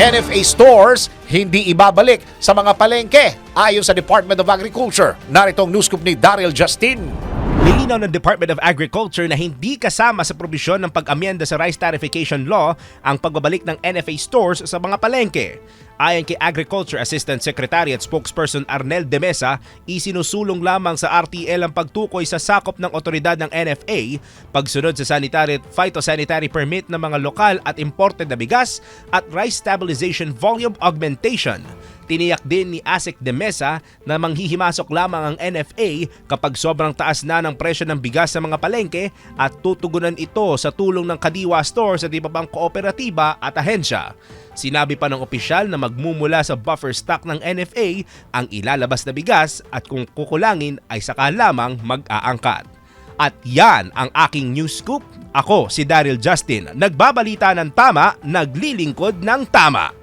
NFA stores hindi ibabalik sa mga palengke ayon sa Department of Agriculture. Narito ang news scoop ni Daryl Justin. Nilinaw ng Department of Agriculture na hindi kasama sa probisyon ng pag-amyenda sa Rice Tarification Law ang pagbabalik ng NFA stores sa mga palengke. Ayon kay Agriculture Assistant Secretary at Spokesperson Arnel De Mesa, isinusulong lamang sa RTL ang pagtukoy sa sakop ng otoridad ng NFA, pagsunod sa sanitary at phytosanitary permit ng mga lokal at imported na bigas at rice stabilization volume augmentation. Tiniyak din ni Asik de Mesa na manghihimasok lamang ang NFA kapag sobrang taas na ng presyo ng bigas sa mga palengke at tutugunan ito sa tulong ng Kadiwa Stores at iba pang kooperatiba at ahensya. Sinabi pa ng opisyal na magmumula sa buffer stock ng NFA ang ilalabas na bigas at kung kukulangin ay saka lamang mag-aangkat. At yan ang aking news scoop. Ako si Daryl Justin, nagbabalita ng tama, naglilingkod ng tama.